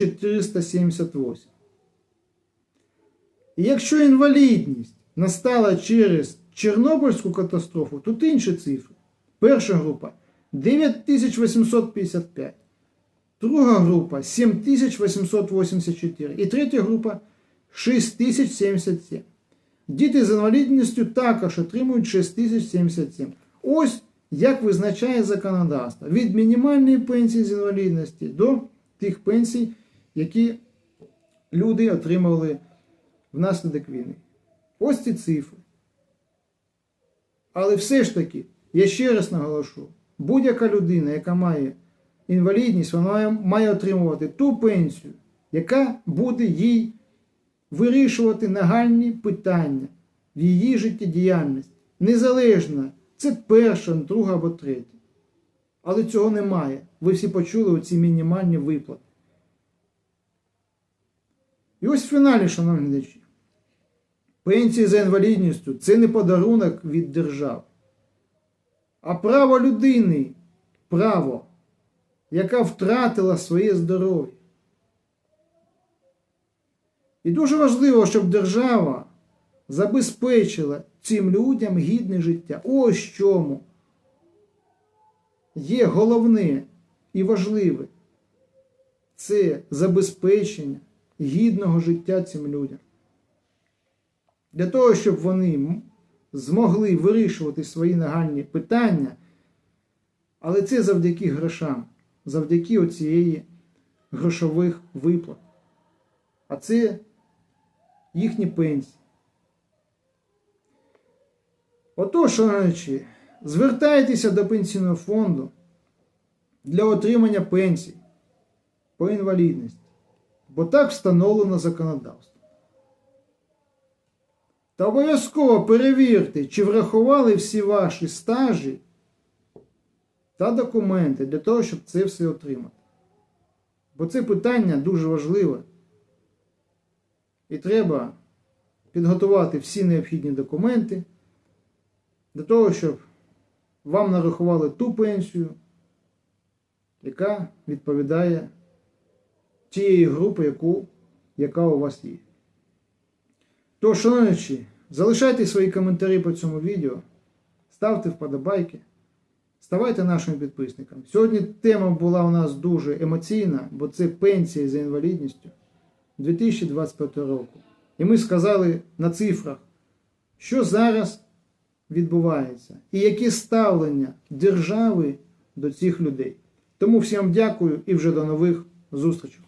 478. І якщо інвалідність настала через Чорнобильську катастрофу, тут інші цифри. Перша група 9855, друга група 7884 і третя група 6077. Діти з інвалідністю також отримують 6077. Ось як визначає законодавство від мінімальної пенсії з інвалідності до тих пенсій, які люди отримували внаслідок війни. Ось ці цифри. Але все ж таки, я ще раз наголошу, будь-яка людина, яка має інвалідність, вона має отримувати ту пенсію, яка буде їй вирішувати нагальні питання в її життєдіяльності. Незалежно, це перша, друга або третя. Але цього немає. Ви всі почули оці мінімальні виплати. Ось в фіналі, шановні глядачі. Пенсії за інвалідністю це не подарунок від держав, а право людини, право, яка втратила своє здоров'я. І дуже важливо, щоб держава забезпечила цим людям гідне життя. Ось чому є головне і важливе це забезпечення гідного життя цим людям. Для того, щоб вони змогли вирішувати свої нагальні питання, але це завдяки грошам, завдяки оцієї грошових виплат. А це їхні пенсії. Отож, шановні, звертайтеся до пенсійного фонду для отримання пенсій по інвалідності, бо так встановлено законодавство. Та обов'язково перевірте, чи врахували всі ваші стажі та документи для того, щоб це все отримати. Бо це питання дуже важливе. І треба підготувати всі необхідні документи для того, щоб вам нарахували ту пенсію, яка відповідає тієї групи, яку, яка у вас є. Тож, шановні, залишайте свої коментарі по цьому відео, ставте вподобайки, ставайте нашими підписниками. Сьогодні тема була у нас дуже емоційна, бо це пенсія за інвалідністю 2025 року. І ми сказали на цифрах, що зараз відбувається і яке ставлення держави до цих людей. Тому всім дякую і вже до нових зустрічей.